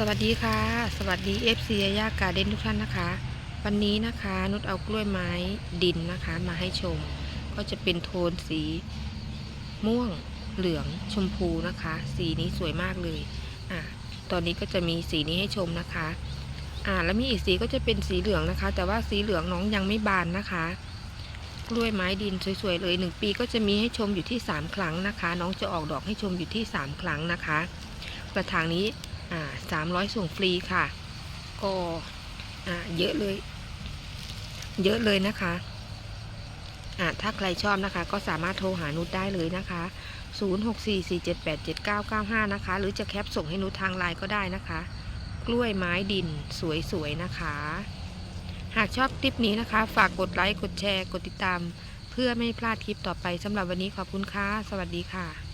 สวัสดีค่ะ สวัสดี FC ยายากาเดนทุกท่านนะคะ วันนี้นะคะนุชเอากล้วยไม้ดินนะคะ มาให้ชม ก็จะเป็นโทนสี ม่วงเหลืองชมพูนะคะ สีนี้สวยมากเลยอะตอนนี้ก็จะมีสีนี้ให้ชมนะคะอ่าแล้วมีอีกสีก็จะเป็นสีเหลืองนะคะ แต่ว่าสีเหลืองน้องยังไม่บานนะคะ กล้วยไม้ดินสวยๆเลยหนึ่งปีก็จะมีให้ชมอยู่ที่ 3 ครั้งนะคะ น้องจะออกดอกให้ชมอยู่ที่ 3 ครั้งนะคะ กระถางนี้ สามร้อยส่งฟรีค่ะ ก็เยอะเลย เยอะเลยนะคะอ่าถ้าใครชอบนะคะ ก็สามารถโทรหานุชได้เลยนะคะ 0644787995 นะคะ หรือจะแคปส่งให้นุชทางไลน์ก็ได้นะคะ กล้วยไม้ดินสวยๆนะคะ หากชอบคลิปนี้นะคะ ฝากกดไลค์ กดแชร์ กดติดตาม เพื่อไม่พลาดคลิปต่อไปสำหรับวันนี้ขอบคุณค่ะ สวัสดีค่ะ